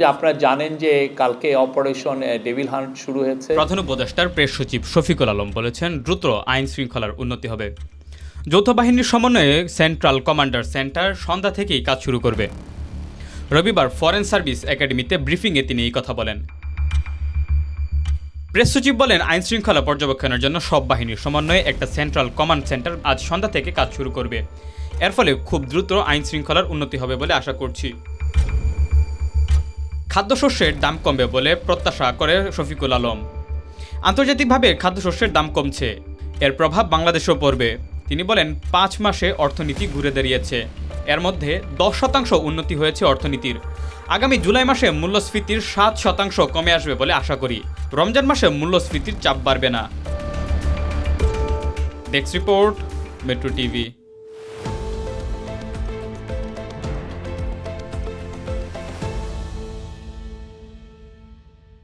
যে আপনারা জানেন যে কালকে অপারেশন ডেভিল হান্ট শুরু হয়েছে। প্রধান উপদেষ্টার প্রেস সচিব শফিকুল আলম বলেছেন, দ্রুত আইন শৃঙ্খলার উন্নতি হবে। যৌথ বাহিনীর সমন্বয়ে সেন্ট্রাল কমান্ডার সেন্টার সন্ধ্যা থেকেই কাজ শুরু করবে। রবিবার ফরেন সার্ভিস একাডেমিতে ব্রিফিংয়ে তিনি এই কথা বলেন। প্রেস সচিব বলেন, আইন শৃঙ্খলা পর্যবেক্ষণের জন্য সব বাহিনীর সমন্বয়ে একটা সেন্ট্রাল কমান্ড সেন্টার আজ সন্ধ্যা থেকে কাজ শুরু করবে। এর ফলে খুব দ্রুত আইন শৃঙ্খলার উন্নতি হবে বলে আশা করছি। খাদ্যশস্যের দাম কমবে বলে প্রত্যাশা করে শফিকুল আলম। আন্তর্জাতিকভাবে খাদ্যশস্যের দাম কমছে। এর প্রভাব বাংলাদেশেও পড়বে। তিনি বলেন, পাঁচ মাসে অর্থনীতি ঘুরে দাঁড়িয়েছে। এর মধ্যে দশ শতাংশ উন্নতি হয়েছে অর্থনীতির। আগামী জুলাই মাসে মূল্যস্ফীতির সাত শতাংশ কমে আসবে বলে আশা করি। রমজান মাসে মূল্যস্ফীতির চাপ বাড়বে না। Desk report, metro TV.